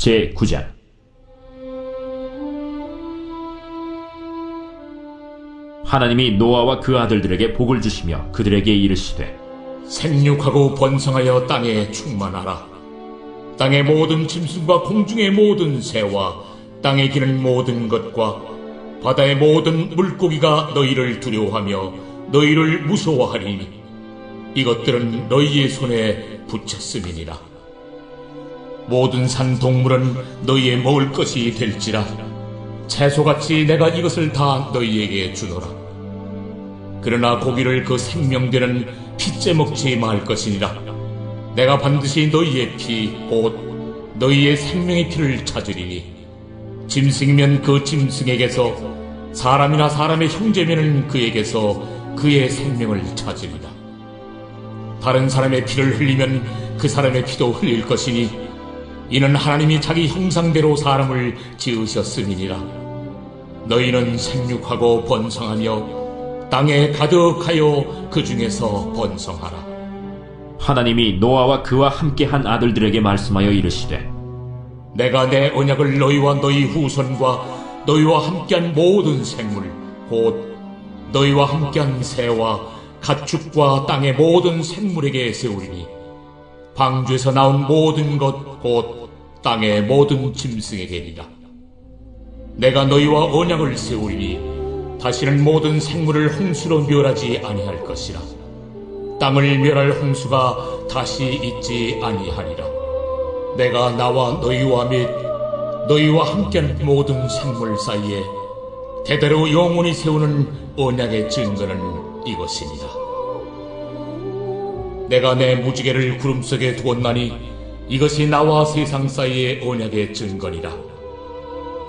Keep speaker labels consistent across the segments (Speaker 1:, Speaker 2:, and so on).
Speaker 1: 제 9장 하나님이 노아와 그 아들들에게 복을 주시며 그들에게 이르시되
Speaker 2: 생육하고 번성하여 땅에 충만하라. 땅의 모든 짐승과 공중의 모든 새와 땅에 기는 모든 것과 바다의 모든 물고기가 너희를 두려워하며 너희를 무서워하리니 이것들은 너희의 손에 붙였음이니라. 모든 산 동물은 너희의 먹을 것이 될지라 채소같이 내가 이것을 다 너희에게 주노라. 그러나 고기를 그 생명되는 피째 먹지 말 것이니라. 내가 반드시 너희의 피, 곧 너희의 생명의 피를 찾으리니 짐승이면 그 짐승에게서 사람이나 사람의 형제면은 그에게서 그의 생명을 찾으리라. 다른 사람의 피를 흘리면 그 사람의 피도 흘릴 것이니 이는 하나님이 자기 형상대로 사람을 지으셨음이니라. 너희는 생육하고 번성하며 땅에 가득하여 그 중에서 번성하라.
Speaker 1: 하나님이 노아와 그와 함께한 아들들에게 말씀하여 이르시되
Speaker 2: 내가 내 언약을 너희와 너희 후손과 너희와 함께한 모든 생물, 곧 너희와 함께한 새와 가축과 땅의 모든 생물에게 세우리니 방주에서 나온 모든 것, 곧 땅의 모든 짐승에게니라. 내가 너희와 언약을 세우리니 다시는 모든 생물을 홍수로 멸하지 아니할 것이라. 땅을 멸할 홍수가 다시 있지 아니하리라. 내가 나와 너희와 및 너희와 함께한 모든 생물 사이에 대대로 영원히 세우는 언약의 증거는 이것이니라. 내가 내 무지개를 구름 속에 두었나니 이것이 나와 세상 사이의 언약의 증거니라.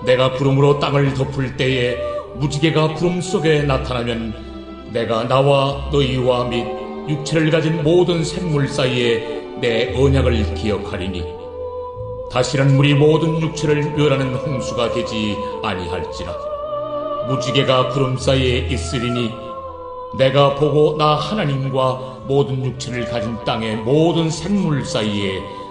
Speaker 2: 내가 구름으로 땅을 덮을 때에 무지개가 구름 속에 나타나면 내가 나와 너희와 및 육체를 가진 모든 생물 사이에 내 언약을 기억하리니 다시는 우리 모든 육체를 멸하는 홍수가 되지 아니할지라 무지개가 구름 사이에 있으리니 내가 보고 나 하나님과 모든 육체를 가진 땅의 모든 생물 사이에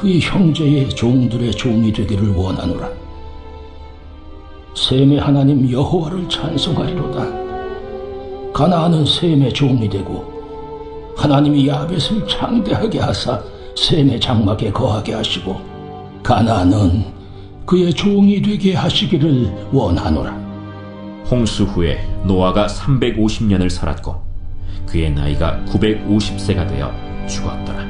Speaker 3: 그의 형제의 종들의 종이 되기를 원하노라. 셈의 하나님 여호와를 찬송하리로다. 가나안은 셈의 종이 되고 하나님이 야벳을 창대하게 하사 셈의 장막에 거하게 하시고 가나안은 그의 종이 되게 하시기를 원하노라.
Speaker 1: 홍수 후에 노아가 350년을 살았고 그의 나이가 950세가 되어 죽었더라.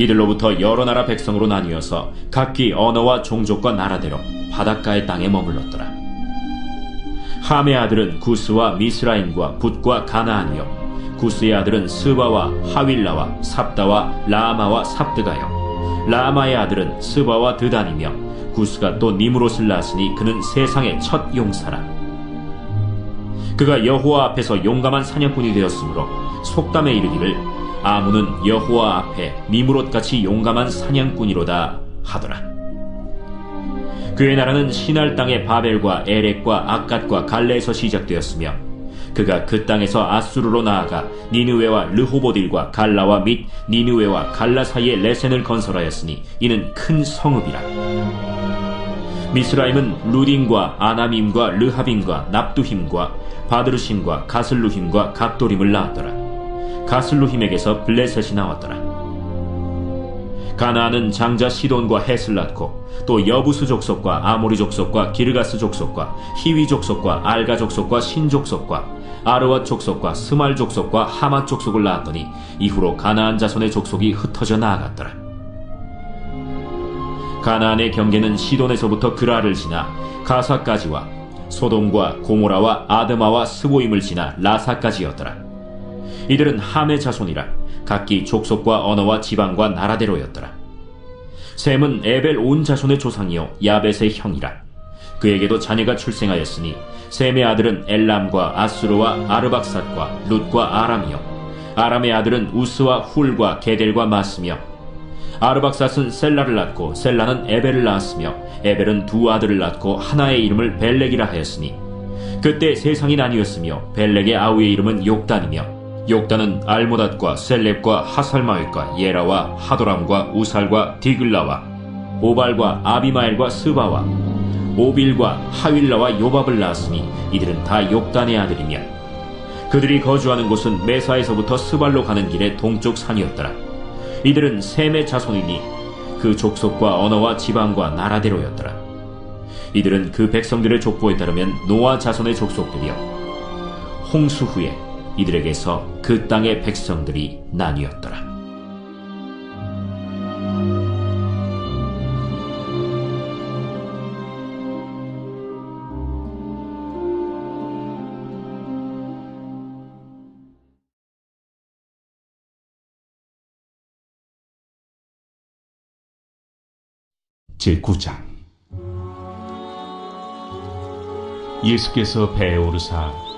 Speaker 1: 이들로부터 여러 나라 백성으로 나뉘어서 각기 언어와 종족과 나라대로 바닷가의 땅에 머물렀더라. 함의 아들은 구스와 미스라임과 붓과 가나안이요. 구스의 아들은 스바와 하윌라와 삽다와 라마와 삽드가요. 라마의 아들은 스바와 드단이며 구스가 또 니무롯을 낳았으니 그는 세상의 첫 용사라. 그가 여호와 앞에서 용감한 사냥꾼이 되었으므로 속담에 이르기를 아무는 여호와 앞에 미무롯같이 용감한 사냥꾼이로다 하더라. 그의 나라는 신할 땅의 바벨과 에렉과 아갓과 갈레에서 시작되었으며 그가 그 땅에서 아수르로 나아가 니느웨와 르호보딜과 갈라와 및 니느웨와 갈라 사이에 레센을 건설하였으니 이는 큰 성읍이라. 미스라임은 루딘과 아나밈과 르하빔과 납두힘과 바드르심과 가슬루힘과 갑도림을 낳았더라. 가슬루힘에게서 블레셋이 나왔더라. 가나안은 장자 시돈과 헷을 낳고 또 여부스 족속과 아모리 족속과 기르가스 족속과 히위 족속과 알가 족속과 신 족속과 아르왓 족속과 스말 족속과 하맛 족속을 낳았더니 이후로 가나안 자손의 족속이 흩어져 나아갔더라. 가나안의 경계는 시돈에서부터 그라를 지나 가사까지와 소돔과 고모라와 아드마와 스보임을 지나 라사까지였더라. 이들은 함의 자손이라 각기 족속과 언어와 지방과 나라대로였더라. 셈은 에벨 온 자손의 조상이요 야벳의 형이라. 그에게도 자녀가 출생하였으니 셈의 아들은 엘람과 아수르와 아르박삿과 룻과 아람이요 아람의 아들은 우스와 훌과 게델과 마스며 아르박삿은 셀라를 낳고 셀라는 에벨을 낳았으며 에벨은 두 아들을 낳고 하나의 이름을 벨렉이라 하였으니 그때 세상이 나뉘었으며 벨렉의 아우의 이름은 욕단이며 욕단은 알모닷과 셀렙과 하살마윗과 예라와 하도람과 우살과 디글라와 오발과 아비마엘과 스바와 오빌과 하윌라와 요밥을 낳았으니 이들은 다 욕단의 아들이며 그들이 거주하는 곳은 메사에서부터 스발로 가는 길의 동쪽 산이었더라. 이들은 셈의 자손이니 그 족속과 언어와 지방과 나라대로였더라. 이들은 그 백성들의 족보에 따르면 노아 자손의 족속들이요. 홍수 후에 이들에게서 그 땅의 백성들이 나뉘었더라.
Speaker 4: 제9장 예수께서 배에 오르사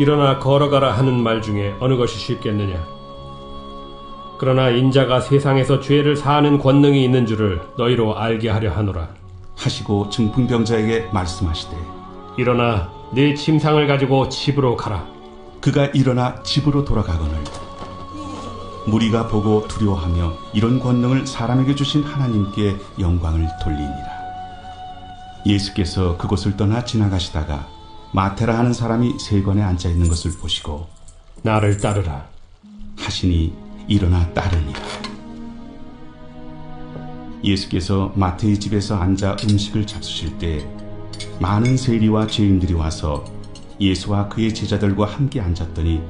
Speaker 5: 일어나 걸어가라 하는 말 중에 어느 것이 쉽겠느냐? 그러나 인자가 세상에서 죄를 사하는 권능이 있는 줄을 너희로 알게 하려 하노라.
Speaker 4: 하시고 중풍병자에게 말씀하시되
Speaker 5: 일어나 네 침상을 가지고 집으로 가라.
Speaker 4: 그가 일어나 집으로 돌아가거늘 무리가 보고 두려워하며 이런 권능을 사람에게 주신 하나님께 영광을 돌리니라. 예수께서 그곳을 떠나 지나가시다가 마테라 하는 사람이 세건에 앉아 있는 것을 보시고
Speaker 5: 나를 따르라
Speaker 4: 하시니 일어나 따르니라. 예수께서 마태의 집에서 앉아 음식을 잡수실 때 많은 세리와 죄인들이 와서 예수와 그의 제자들과 함께 앉았더니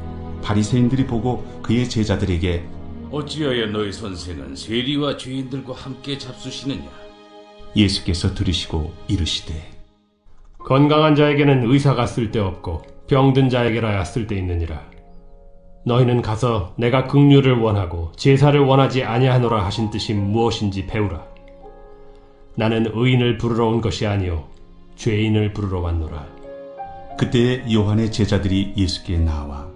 Speaker 4: 바리새인들이 보고 그의 제자들에게
Speaker 6: 어찌하여 너희 선생은 세리와 죄인들과 함께 잡수시느냐?
Speaker 4: 예수께서 들으시고 이르시되
Speaker 5: 건강한 자에게는 의사가 쓸데없고 병든 자에게라야 쓸데있느니라. 너희는 가서 내가 긍휼을 원하고 제사를 원하지 아니하노라 하신 뜻이 무엇인지 배우라. 나는 의인을 부르러 온 것이 아니요 죄인을 부르러 왔노라.
Speaker 4: 그때 요한의 제자들이 예수께 나와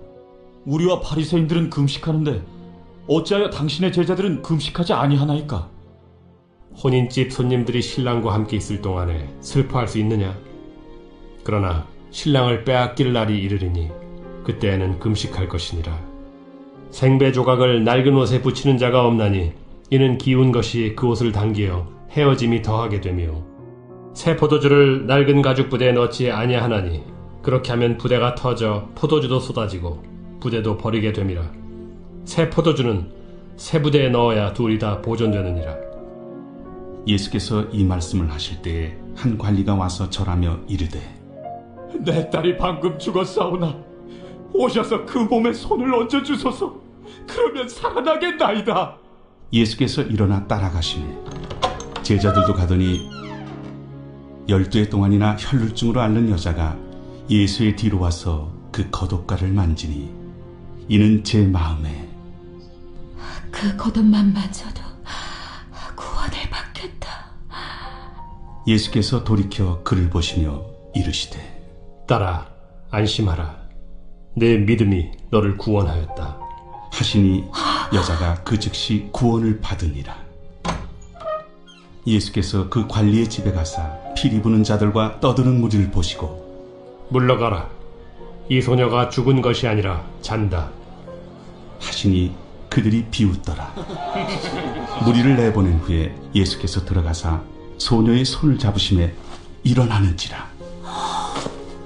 Speaker 7: 우리와 바리새인들은 금식하는데 어찌하여 당신의 제자들은 금식하지 아니하나이까?
Speaker 5: 혼인집 손님들이 신랑과 함께 있을 동안에 슬퍼할 수 있느냐? 그러나 신랑을 빼앗길 날이 이르리니 그때에는 금식할 것이니라. 생배 조각을 낡은 옷에 붙이는 자가 없나니 이는 기운 것이 그 옷을 당기어 헤어짐이 더하게 되며 새 포도주를 낡은 가죽 부대에 넣지 아니하나니 그렇게 하면 부대가 터져 포도주도 쏟아지고 부대도 버리게 됨이라. 새 포도주는 새 부대에 넣어야 둘이 다 보존되느니라.
Speaker 4: 예수께서 이 말씀을 하실 때에 한 관리가 와서 절하며 이르되
Speaker 7: 내 딸이 방금 죽었사오나 오셔서 그 몸에 손을 얹어 주소서. 그러면 살아나겠나이다.
Speaker 4: 예수께서 일어나 따라가시니 제자들도 가더니 열두 해 동안이나 혈루증으로 앓는 여자가 예수의 뒤로 와서 그 겉옷가를 만지니 이는 제 마음에
Speaker 8: 그 겉옷만 만져도 구원을 받겠다.
Speaker 4: 예수께서 돌이켜 그를 보시며 이르시되
Speaker 5: 딸아, 안심하라. 내 믿음이 너를 구원하였다.
Speaker 4: 하시니 여자가 그 즉시 구원을 받으니라. 예수께서 그 관리의 집에 가사 피리 부는 자들과 떠드는 무리를 보시고
Speaker 5: 물러가라. 이 소녀가 죽은 것이 아니라 잔다.
Speaker 4: 하시니 그들이 비웃더라. 무리를 내보낸 후에 예수께서 들어가사 소녀의 손을 잡으심에 일어나는지라.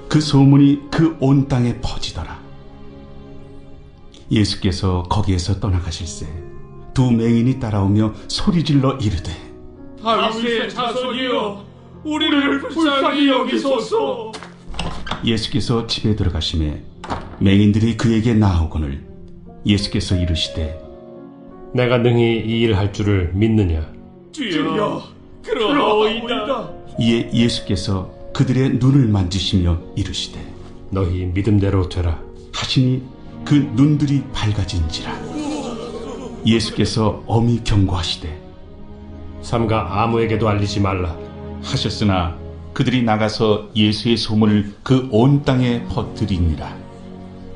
Speaker 4: 그 소문이 그 온 땅에 퍼지더라. 예수께서 거기에서 떠나가실새 두 맹인이 따라오며 소리질러 이르되
Speaker 2: 다윗의 자손이여 우리를 불쌍히 여기소서
Speaker 4: 예수께서 집에 들어가심에 맹인들이 그에게 나오거늘 예수께서 이르시되
Speaker 5: 내가 능히 이 일을 할 줄을 믿느냐?
Speaker 2: 주여 그러하오이다
Speaker 4: 이에 예수께서 그들의 눈을 만지시며 이르시되
Speaker 5: 너희 믿음대로 되라.
Speaker 4: 하시니 그 눈들이 밝아진지라 예수께서 엄히 경고하시되
Speaker 5: 삼가 아무에게도 알리지 말라.
Speaker 4: 하셨으나 그들이 나가서 예수의 소문을 그 온 땅에 퍼뜨리니라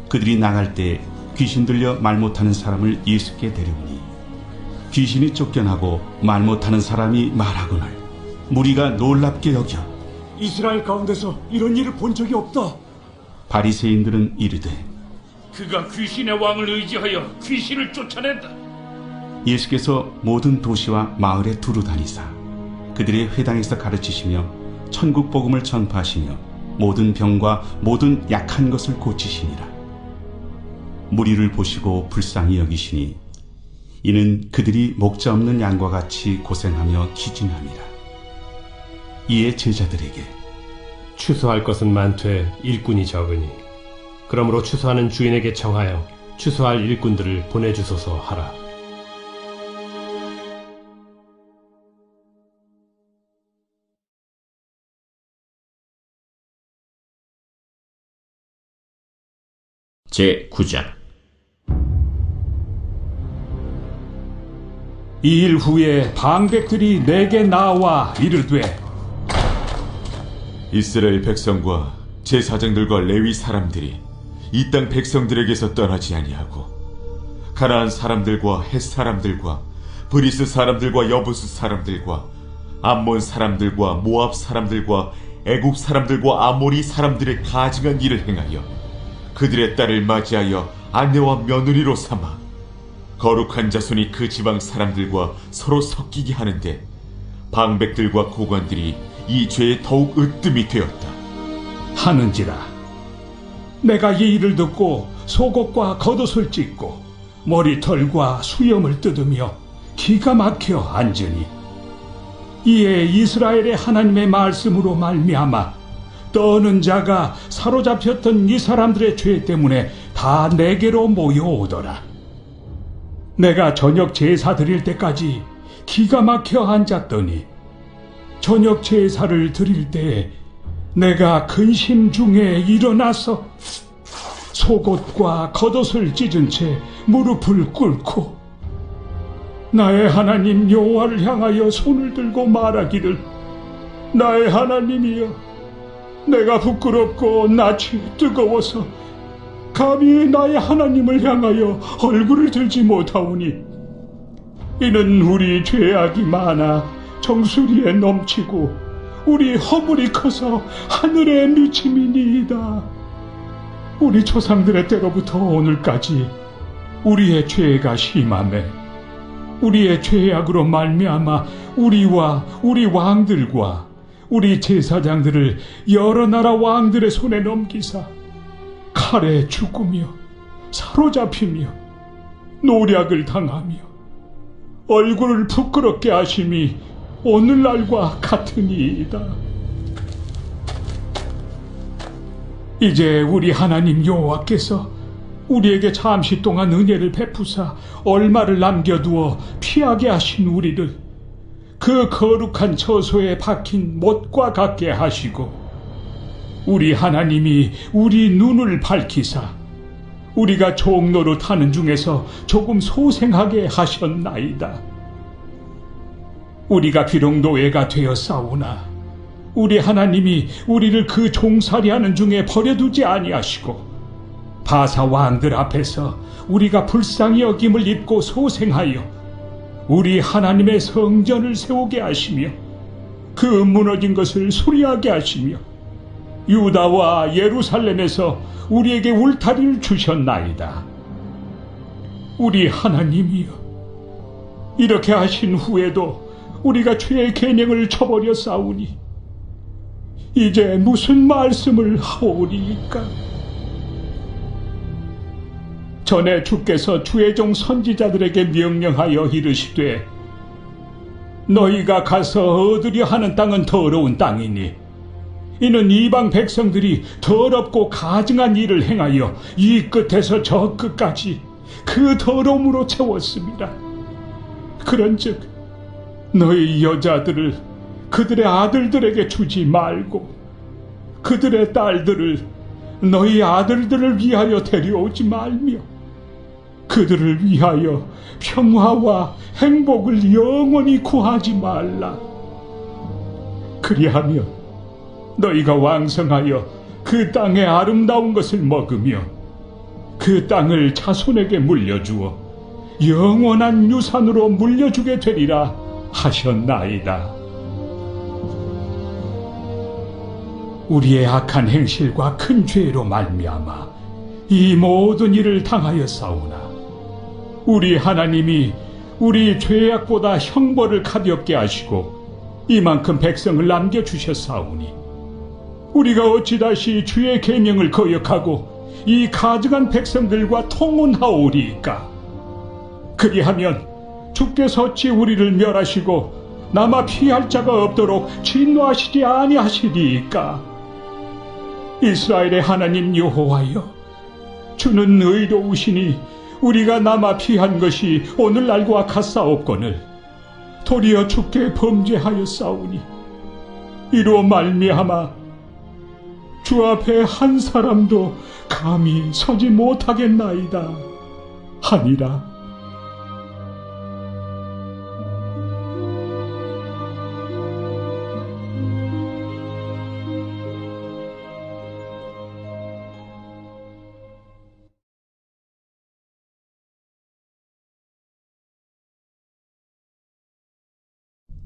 Speaker 4: 그들이 나갈 때 귀신 들려 말 못하는 사람을 예수께 데려오니 귀신이 쫓겨나고 말 못하는 사람이 말하거늘 무리가 놀랍게 여겨
Speaker 7: 이스라엘 가운데서 이런 일을 본 적이 없다.
Speaker 4: 바리새인들은 이르되
Speaker 6: 그가 귀신의 왕을 의지하여 귀신을 쫓아낸다.
Speaker 4: 예수께서 모든 도시와 마을에 두루 다니사 그들의 회당에서 가르치시며 천국 복음을 전파하시며 모든 병과 모든 약한 것을 고치시니라 무리를 보시고 불쌍히 여기시니 이는 그들이 목자 없는 양과 같이 고생하며 기진함이라 이에 제자들에게
Speaker 5: 추수할 것은 많되 일꾼이 적으니 그러므로 추수하는 주인에게 청하여 추수할 일꾼들을 보내주소서 하라.
Speaker 1: 제 9장
Speaker 3: 이 일 후에 방백들이 내게 나와 이르되
Speaker 9: 이스라엘 백성과 제사장들과 레위 사람들이 이 땅 백성들에게서 떠나지 아니하고 가나안 사람들과 헷 사람들과 브리스 사람들과 여부스 사람들과 암몬 사람들과 모압 사람들과 애굽 사람들과 아모리 사람들의 가증한 일을 행하여 그들의 딸을 맞이하여 아내와 며느리로 삼아 거룩한 자손이 그 지방 사람들과 서로 섞이게 하는데 방백들과 고관들이 이 죄에 더욱 으뜸이 되었다.
Speaker 3: 하는지라 내가 이 일을 듣고 속옷과 겉옷을 찢고 머리털과 수염을 뜯으며 기가 막혀 앉으니 이에 이스라엘의 하나님의 말씀으로 말미암아 떠는 자가 사로잡혔던 이 사람들의 죄 때문에 다 내게로 모여오더라 내가 저녁 제사 드릴 때까지 기가 막혀 앉았더니 저녁 제사를 드릴 때에 내가 근심 중에 일어나서 속옷과 겉옷을 찢은 채 무릎을 꿇고 나의 하나님 여호와를 향하여 손을 들고 말하기를 나의 하나님이여 내가 부끄럽고 낯이 뜨거워서 감히 나의 하나님을 향하여 얼굴을 들지 못하오니 이는 우리 죄악이 많아 정수리에 넘치고 우리 허물이 커서 하늘에 미침이니이다. 우리 조상들의 때로부터 오늘까지 우리의 죄가 심함에 우리의 죄악으로 말미암아 우리와 우리 왕들과 우리 제사장들을 여러 나라 왕들의 손에 넘기사 칼에 죽으며 사로잡히며 노략을 당하며 얼굴을 부끄럽게 하심이 오늘날과 같으니이다. 이제 우리 하나님 여호와께서 우리에게 잠시 동안 은혜를 베푸사 얼마를 남겨두어 피하게 하신 우리를 그 거룩한 처소에 박힌 못과 같게 하시고 우리 하나님이 우리 눈을 밝히사 우리가 종로로 타는 중에서 조금 소생하게 하셨나이다. 우리가 비록 노예가 되어 싸우나 우리 하나님이 우리를 그 종살이하는 중에 버려두지 아니하시고 바사 왕들 앞에서 우리가 불쌍히 여김을 입고 소생하여 우리 하나님의 성전을 세우게 하시며 그 무너진 것을 수리하게 하시며 유다와 예루살렘에서 우리에게 울타리를 주셨나이다. 우리 하나님이여 이렇게 하신 후에도 우리가 주의 계명을 쳐버려 싸우니 이제 무슨 말씀을 하오리까? 전에 주께서 주의 종 선지자들에게 명령하여 이르시되 너희가 가서 얻으려 하는 땅은 더러운 땅이니 이는 이방 백성들이 더럽고 가증한 일을 행하여 이 끝에서 저 끝까지 그 더러움으로 채웠습니다. 그런즉 너희 여자들을 그들의 아들들에게 주지 말고 그들의 딸들을 너희 아들들을 위하여 데려오지 말며 그들을 위하여 평화와 행복을 영원히 구하지 말라. 그리하면 너희가 왕성하여 그 땅의 아름다운 것을 먹으며 그 땅을 자손에게 물려주어 영원한 유산으로 물려주게 되리라 하셨나이다. 우리의 악한 행실과 큰 죄로 말미암아 이 모든 일을 당하여 싸우나 우리 하나님이 우리 죄악보다 형벌을 가볍게 하시고 이만큼 백성을 남겨 주셨사오니 우리가 어찌 다시 주의 계명을 거역하고 이 가증한 백성들과 통혼하오리이까 그리하면 주께서 우리를 멸하시고 남아 피할 자가 없도록 진노하시지 아니하시리이까? 이스라엘의 하나님 여호와여 주는 의로우시니 우리가 남아 피한 것이 오늘날과 같사옵거늘 도리어 주께 범죄하였사오니 이로 말미암아 주 앞에 한 사람도 감히 서지 못하겠나이다 하니라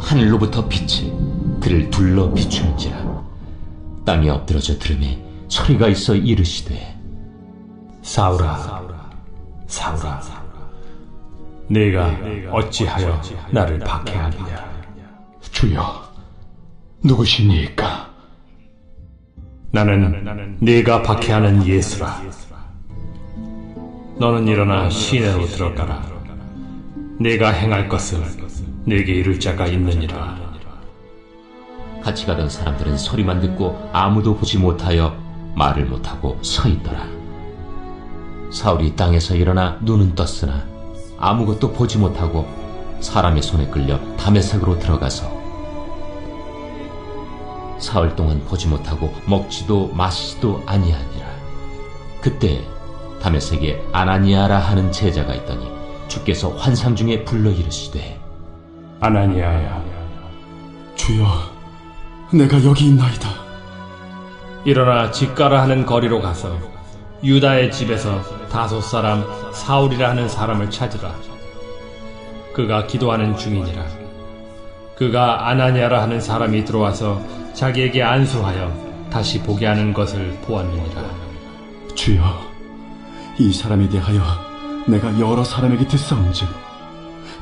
Speaker 10: 하늘로부터 빛이 그를 둘러 비추는지라. 땅이 엎드러져 들음에 소리가 있어 이르시되
Speaker 5: 사울아 사울아 내가 어찌하여 나를 박해하느냐?
Speaker 3: 주여 누구시니까?
Speaker 5: 나는 네가 박해하는 예수라. 너는 일어나 시내로 들어가라. 내가 행할 것을 내게 이룰 자가 있느니라.
Speaker 10: 같이 가던 사람들은 소리만 듣고 아무도 보지 못하여 말을 못하고 서 있더라. 사울이 땅에서 일어나 눈은 떴으나 아무것도 보지 못하고 사람의 손에 끌려 담에색으로 들어가서 사흘 동안 보지 못하고 먹지도 마시지도 아니하니라. 그때 담에색에 아나니아라 하는 제자가 있더니 주께서 환상 중에 불러 이르시되
Speaker 5: 아나니아야.
Speaker 7: 주여 내가 여기 있나이다.
Speaker 5: 일어나 집가라 하는 거리로 가서 유다의 집에서 다섯 사람 사울이라 하는 사람을 찾으라. 그가 기도하는 중이니라. 그가 아나니아라 하는 사람이 들어와서 자기에게 안수하여 다시 보게 하는 것을 보았느니라.
Speaker 7: 주여
Speaker 11: 이 사람에 대하여 내가 여러 사람에게 듣사온즉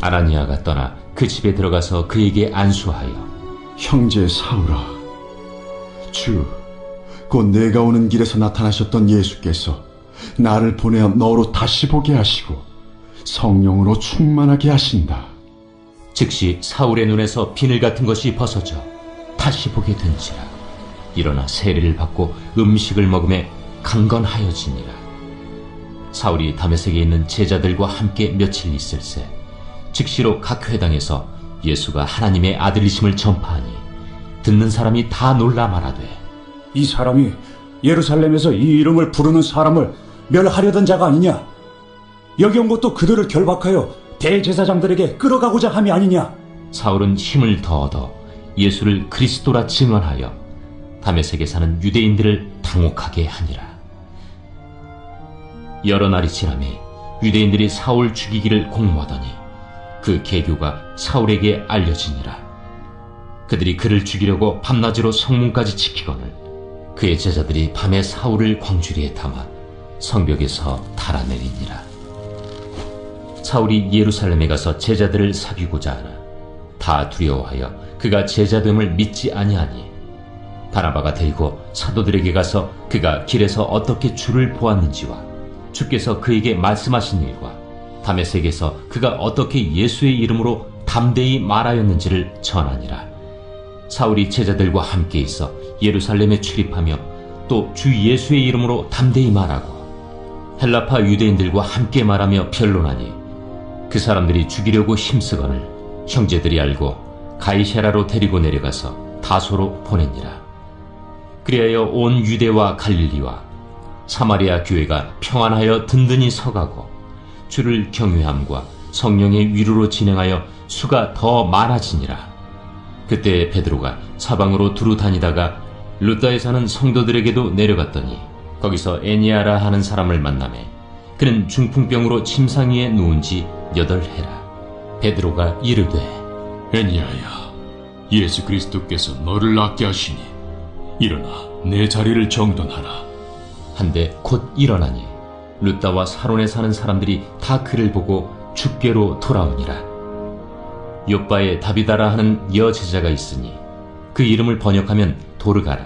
Speaker 10: 아나니아가 떠나 그 집에 들어가서 그에게 안수하여
Speaker 11: 형제 사울아, 주, 곧 내가 오는 길에서 나타나셨던 예수께서 나를 보내어 너로 다시 보게 하시고 성령으로 충만하게 하신다.
Speaker 10: 즉시 사울의 눈에서 비늘 같은 것이 벗어져 다시 보게 된지라 일어나 세례를 받고 음식을 먹음에 강건하여지니라 사울이 다메섹에 있는 제자들과 함께 며칠 있을새 즉시로 각 회당에서 예수가 하나님의 아들이심을 전파하니 듣는 사람이 다 놀라 말하되
Speaker 12: 이 사람이 예루살렘에서 이 이름을 부르는 사람을 멸하려던 자가 아니냐? 여기 온 것도 그들을 결박하여 대제사장들에게 끌어가고자 함이 아니냐?
Speaker 10: 사울은 힘을 더 얻어 예수를 그리스도라 증언하여 다메섹에 사는 유대인들을 당혹하게 하니라. 여러 날이 지나매 유대인들이 사울 죽이기를 공모하더니 그 계교가 사울에게 알려지니라. 그들이 그를 죽이려고 밤낮으로 성문까지 지키거늘 그의 제자들이 밤에 사울을 광주리에 담아 성벽에서 달아내리니라. 사울이 예루살렘에 가서 제자들을 사귀고자 하나 다 두려워하여 그가 제자됨을 믿지 아니하니 바나바가 데리고 사도들에게 가서 그가 길에서 어떻게 주를 보았는지와 주께서 그에게 말씀하신 일과 다메섹에서 그가 어떻게 예수의 이름으로 담대히 말하였는지를 전하니라 사울이 제자들과 함께 있어 예루살렘에 출입하며 또 주 예수의 이름으로 담대히 말하고 헬라파 유대인들과 함께 말하며 변론하니 그 사람들이 죽이려고 힘쓰거늘 형제들이 알고 가이세라로 데리고 내려가서 다소로 보내니라. 그리하여 온 유대와 갈릴리와 사마리아 교회가 평안하여 든든히 서가고 주를 경외함과 성령의 위로로 진행하여 수가 더 많아지니라. 그때 베드로가 사방으로 두루 다니다가 루다에 사는 성도들에게도 내려갔더니 거기서 애니아라 하는 사람을 만나매 그는 중풍병으로 침상 위에 누운 지 여덟 해라. 베드로가 이르되
Speaker 13: 애니아야, 예수 그리스도께서 너를 낫게 하시니 일어나 내 자리를 정돈하라.
Speaker 10: 한데 곧 일어나니 루다와 사론에 사는 사람들이 다 그를 보고 죽게로 돌아오니라. 요바에 다비다라 하는 여제자가 있으니 그 이름을 번역하면 도르가라.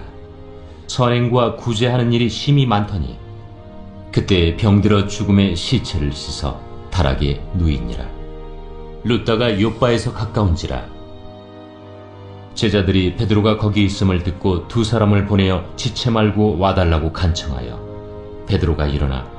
Speaker 10: 선행과 구제하는 일이 심히 많더니 그때 병들어 죽음의 시체를 씻어 다락에 누이니라. 루다가 요바에서 가까운지라. 제자들이 베드로가 거기 있음을 듣고 두 사람을 보내어 지체 말고 와달라고 간청하여 베드로가 일어나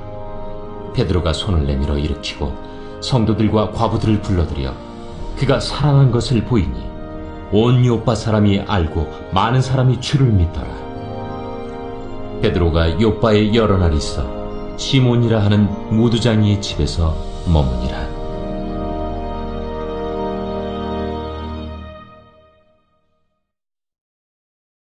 Speaker 10: 베드로가 손을 내밀어 일으키고 성도들과 과부들을 불러들여 그가 살아난 것을 보이니 온 요빠 사람이 알고 많은 사람이 주를 믿더라. 베드로가 요빠에 여러 날 있어 시몬이라 하는 무두장이의 집에서 머무니라